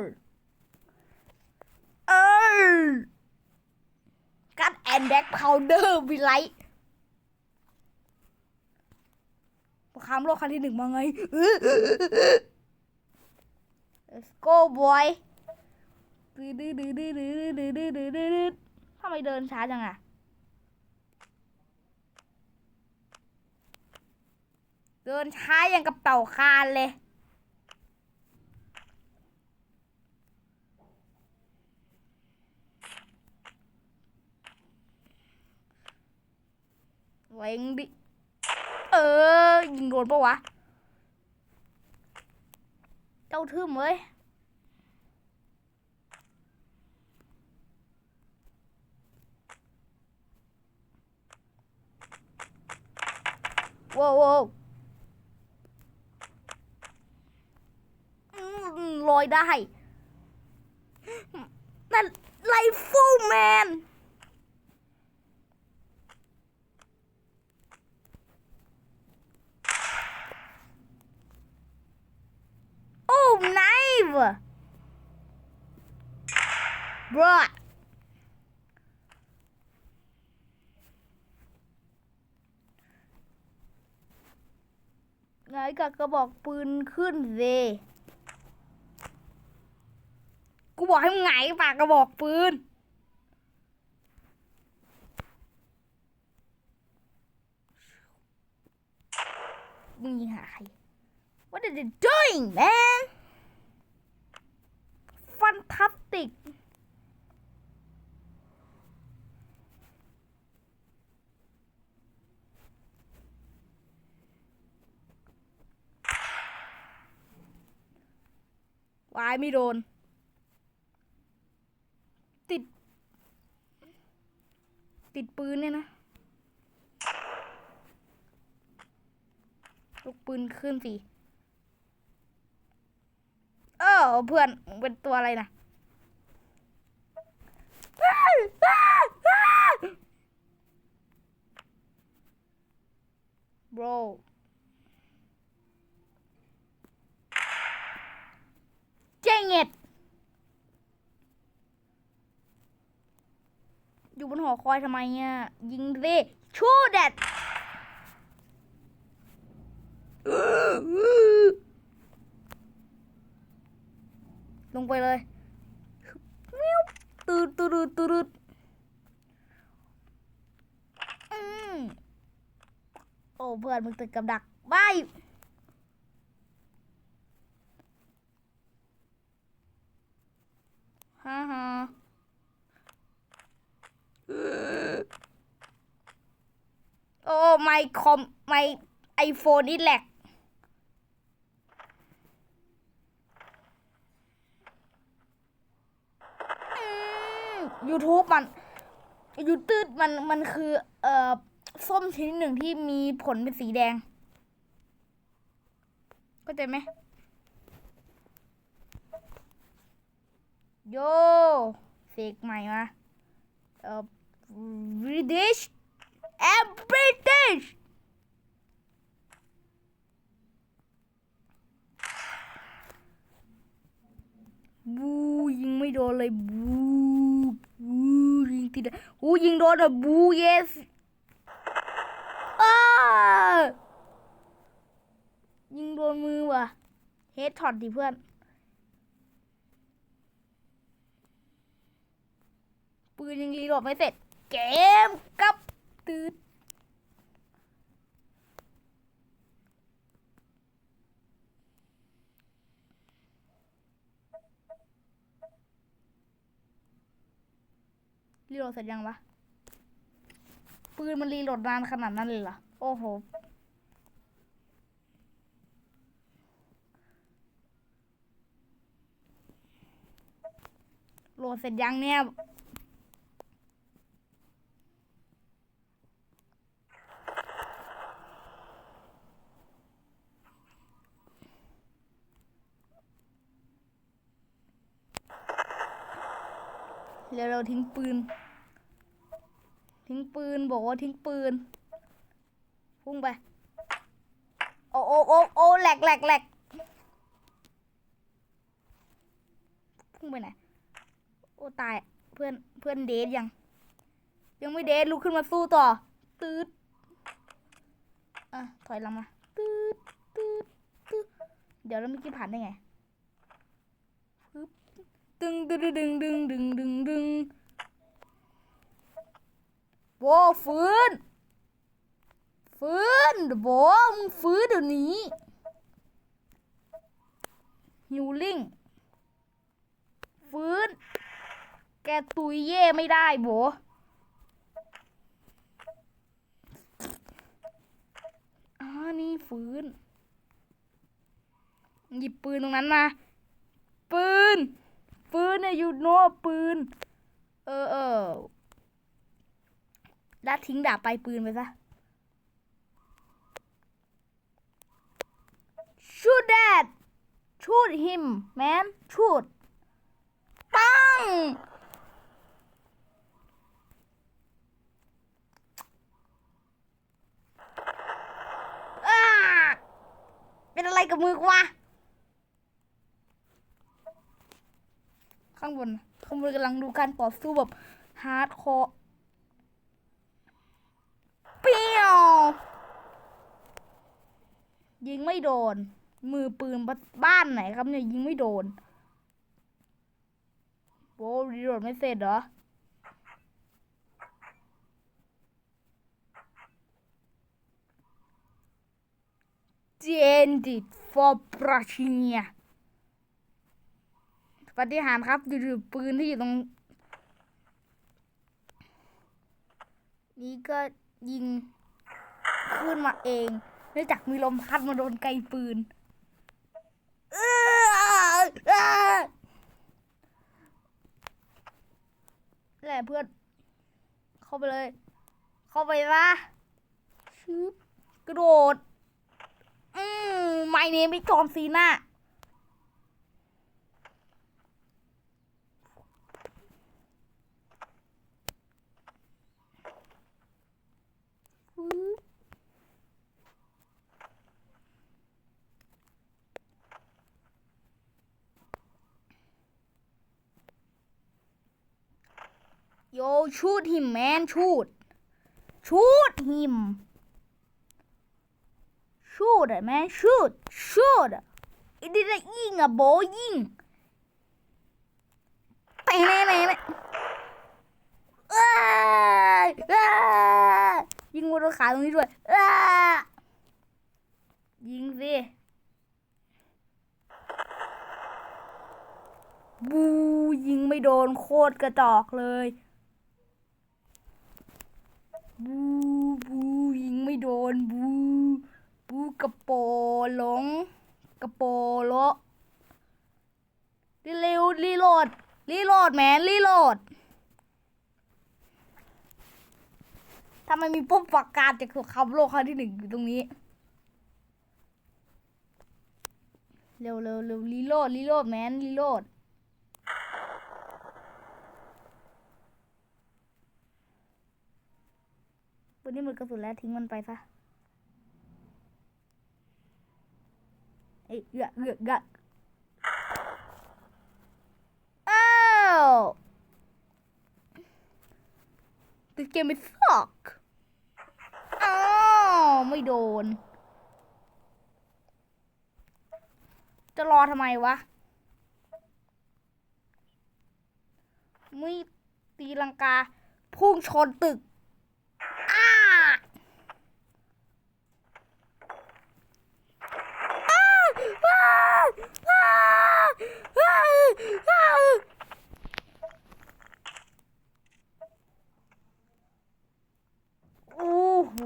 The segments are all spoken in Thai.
อเออกัดแอนแดกพาวเดอร์วิไลท์สงคามโลกครั้งที่หนึ่งมาไง Let's go boy ดื้อดื้อดื้อดื้อดื้อดื้อดื้อดื้อดื้อดื้อทำไมเดินช้าจังอะเดินช้าอย่างกับเต่าคานเลย เวงดิ เออ ยิงโดนปะวะ เจ้าทึมเว้ยว้าวลอยได้นั่นไลฟูแมน โอ้ไน ฟ์บรอไงกับกระบอกปืนขึ้นเซกูบอกให้มึงไงปากกระบอกปืน มึงยิงหาใคร What are they doing man Fantastic วายไม่โดน ติด ติดปืนเนี่ยนะลูกปืนขึ้นสิ ออเพื่อนเป็นตัวอะไรนะ bro เจ๊งเอ็ดอยู่บนหอคอยทำไมเนี่ยยิงดิชูเด็ด ลงไปเลยมิวตืดตืดตืดอืมโอ้เพื่อนมึงติดกับดักบายฮ่าฮ่าโอ้ไม่คอมไม่ไอโฟนนี่แหลก YouTube มัน YouTube มันมันคือ เอ่อ ส้มชนิดหนึ่งที่มีผลเป็นสีแดงเข้าใจไหมโยเสกใหม่มาเอ่อ British and British บูยิงไม่โดนเลยบู ยิงติดอะหูยิงโดนอะบูเยสอ้ายิงโดนมือว่ะเฮดช็อตดิเพื่อน ปืนยังรีโหลดไม่เสร็จ เกมกับตืด รีโหลดเสร็จยังวะ ปืนมันรีโหลดนานขนาดนั้นเลยเหรอ โอ้โห โหลดเสร็จยังเนี่ยเร็วๆทิ้งปืน ทิ้งปืนบอกว่าทิ้งปืน พุ่งไป โอ้โอ้โอ้โอ้แหลกแหลกแหลกพุ่งไปไหน โอ้ตาย เพื่อน เพื่อนเดทยัง ยังไม่เดทลุกขึ้นมาสู้ต่อ ตืดอะ ถอยหลังมา ตืดตืดตืดเดี๋ยวเราไม่อกี้ผ่านได้ไง ดึงดึงดึงดึงดึงดึงดึง โบฟื้น ฟื้นโบมึงฟื้นเดี๋ยวนี้ฮิวลิ่งฟื้น แกตุยเย่ไม่ได้โบอ่านี่ฟื้น หยิบปืนตรงนั้นมา ปืน ปืนเนี่ยอยู่โน่ปืน เออเออ แล้วทิ้งดาบไปปืนไปซะ shoot that shoot him man shoot ปังเป็นอะไรกับมือกูวะข้างบนข้างบนกำลังดูการต่อสู้แบบฮาร์ดคอร์เปี้ยว ยิงไม่โดน มือปืนบ้านไหนครับเนี่ยยิงไม่โดนโว้รีโหลดไม่เสร็จเหรอเจนดิต for ปราชินีปฏิหารครับอยู่ๆปืนที่อยู่ตรง นี้ก็ยิงขึ้นมาเอง เนื่องจากมีลมพัดมาโดนไกลปืนแหละเพื่อน เข้าไปเลย เข้าไปวะชึบกระโดด อืมไม่เนมไม่จอมซีน่าฟึ๊บ โย shoot him man shoot shoot him shoot อะ man shoot shoot ไอ้ดิละยิงอะโบยิงไปไหนไหนไหนยเอ้ยยิงบนขาตรงนี้ด้วยยิงสิบูยิงไม่โดนโคตรกระจอกเลย บูบูยิงไม่โดนบูบูกระโปหลงกระโปโละเร็วรีโหลดรีโหลดแมนรีโหลดทำไมมีปุ่มประกาศจากครามโลกครั้งที่หนึ่งอยู่ตรงนี้ เร็วเร็วเร็วรีโหลดรีโหลดแมนรีโหลด วันนี้หมดกระสุนแล้วทิ้งมันไปซะเอ้ยเอือกเอือกเอ้าว This game is suck อ้าวไม่โดน จะรอทำไมวะไม่ตีลังกา พุ่งชนตึก อ้า อ้าวอ้าวอ้าวอ้าวโอ้โห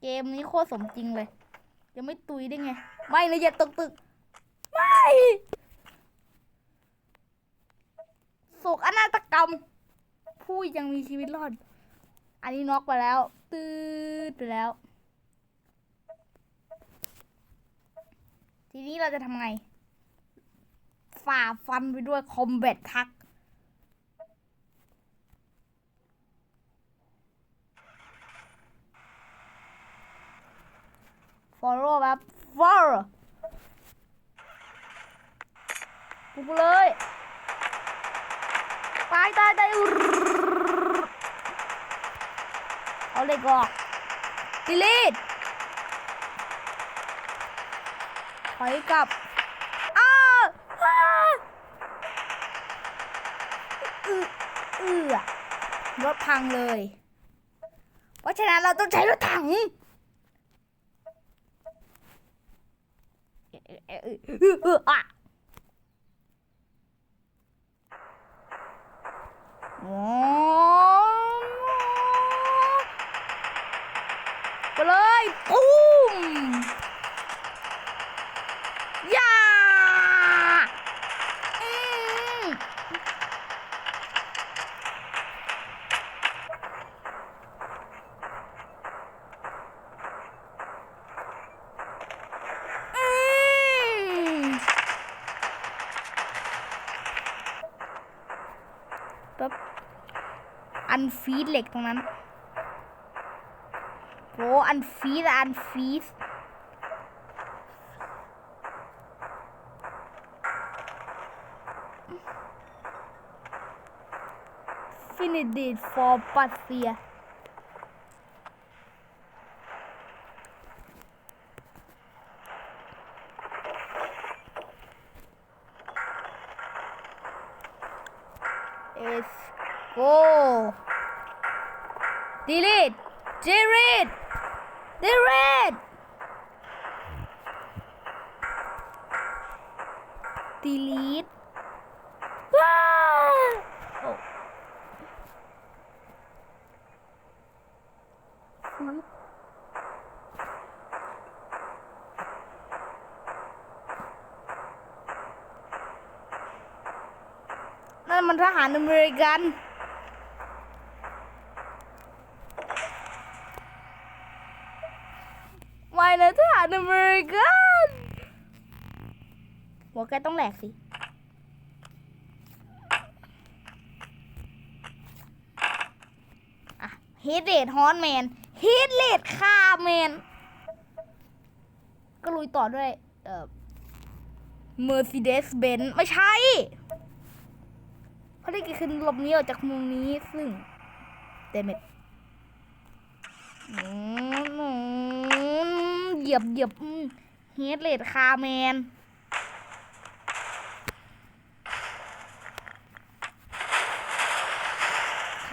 เก มนี้โคตรสมจริงเลย ยังไม่ตุยได้ไง ไม่เลยอย่าตกตึก ไม่โศกอนาตกรรม ผู้ยังมีชีวิตรอด อันนี้น็อกไปแล้ว ตืดไปแล้ว ทีนี้เราจะทำไง ฝ่าฟันไปด้วยคอมแบททัก follow แบบ follow ปุกเลยตายตายตายเอาเล็กออกดิลีดถอยกลับอ้าอาวอืออือรถพังเลย เพราะฉะนั้นเราต้องใช้รถถังเอ่ออ่ออ่อเอ่อเอ่ออะโอ้ไปเลยปุ้มย่าอืมอืมปั๊บ อันฟีดเหล็กตรงนั้นโหอันฟีดอะอันฟีด Finidid for Pathia. Let's go. Delete. Delete. Delete. Delete. Ah! Oh. นั่นมันทหารอเมริกัน ไม่ นะทหารอเมริกันหัวแกต้องแหลกสิฮีทเลดฮอนแมนฮีทเลดคาแมนก็ลุยต่อด้วย เอ่อ Mercedes Benz ไม่ใช่เขาได้ขึ้นหลบนี้ออกจากมุมนี้ซึ่งเดเมด เหยียบเหยียบเฮดเลดคาแมนไข